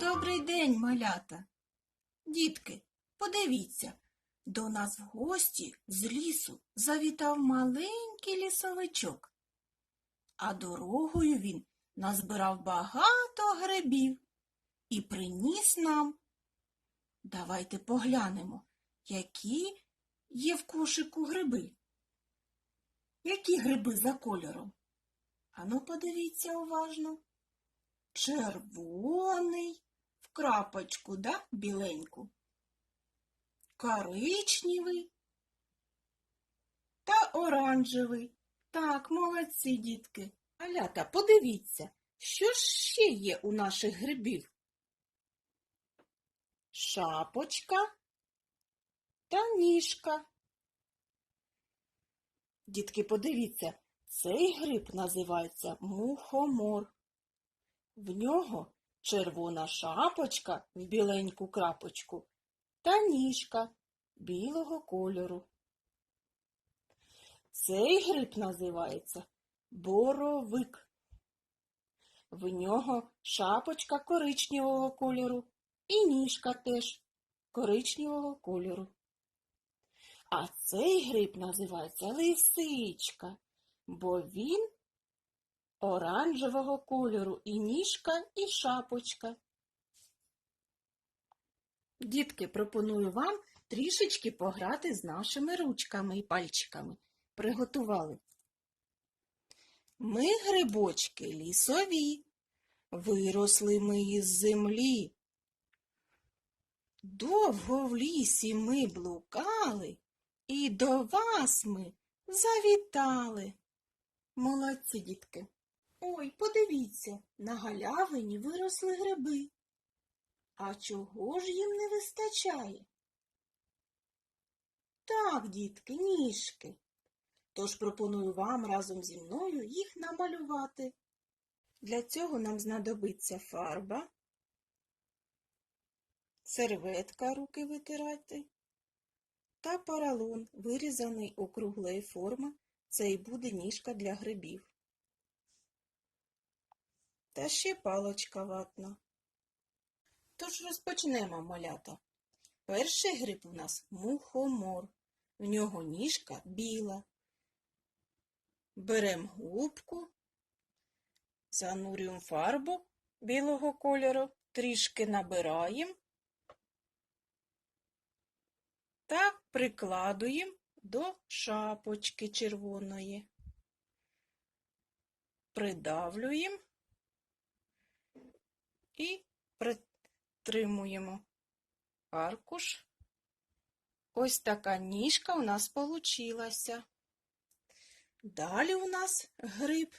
Добрий день, малята. Дітки, подивіться, до нас в гості з лісу завітав маленький лісовичок, а дорогою він назбирав багато грибів і приніс нам. Давайте поглянемо, які є в кошику гриби. Які гриби за кольором? Ану, подивіться уважно. Червоний в крапочку, да, біленьку, коричневий та оранжевий. Так, молодці, дітки. Алята, подивіться, що ще є у наших грибів? Шапочка та ніжка. Дітки, подивіться, цей гриб називається мухомор. В нього червона шапочка в біленьку крапочку та ніжка білого кольору. Цей гриб називається боровик. В нього шапочка коричневого кольору і ніжка теж коричневого кольору. А цей гриб називається лисичка, бо він оранжевого кольору і ніжка, і шапочка. Дітки, пропоную вам трішечки пограти з нашими ручками і пальчиками. Приготували. Ми грибочки лісові, виросли ми із землі. Довго в лісі ми блукали, і до вас ми завітали. Молодці, дітки. Ой, подивіться, на галявині виросли гриби. А чого ж їм не вистачає? Так, дітки, ніжки. Тож пропоную вам разом зі мною їх намалювати. Для цього нам знадобиться фарба, серветка руки витирати та поролон, вирізаний округлої форми. Це і буде ніжка для грибів. Та ще палочка ватна. Тож розпочнемо, малята. Перший гриб у нас мухомор. В нього ніжка біла. Беремо губку, занурюємо фарбу білого кольору, трішки набираємо та прикладуємо до шапочки червоної. Придавлюємо і притримуємо аркуш. Ось така ніжка у нас получилася. Далі у нас гриб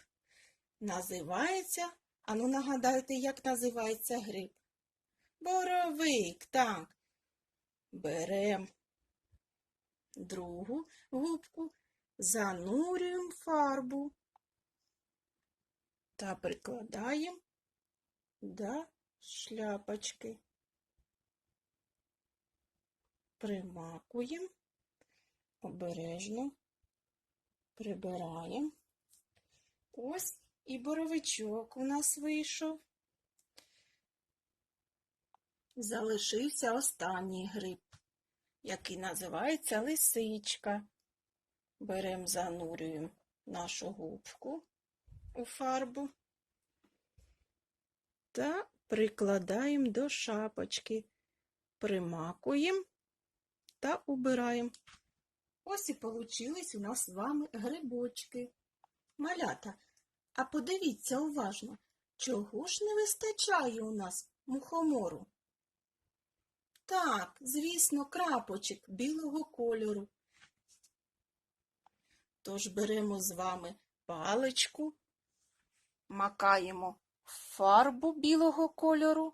називається, ану нагадайте, як називається гриб. Боровик, так. Беремо другу губку, занурюємо фарбу та прикладаємо до шляпочки. Примакуємо, обережно прибираємо. Ось і боровичок у нас вийшов. Залишився останній гриб, який називається лисичка. Беремо, занурюємо нашу губку у фарбу та прикладаємо до шапочки, примакуємо та убираємо. Ось і получились у нас з вами грибочки. Малята, а подивіться уважно, чого ж не вистачає у нас мухомору? Так, звісно, крапочок білого кольору. Тож беремо з вами паличку, макаємо фарбу білого кольору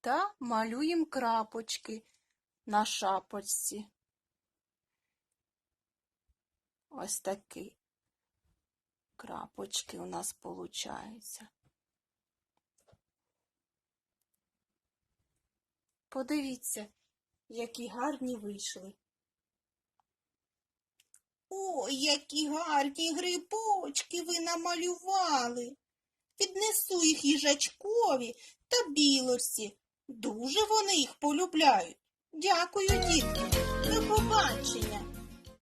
та малюємо крапочки на шапочці. Ось такі крапочки у нас получаються. Подивіться, які гарні вийшли. Ой, які гарні грибочки ви намалювали. Віднесу їх їжачкові та білорсі. Дуже вони їх полюбляють. Дякую, дітки. До побачення.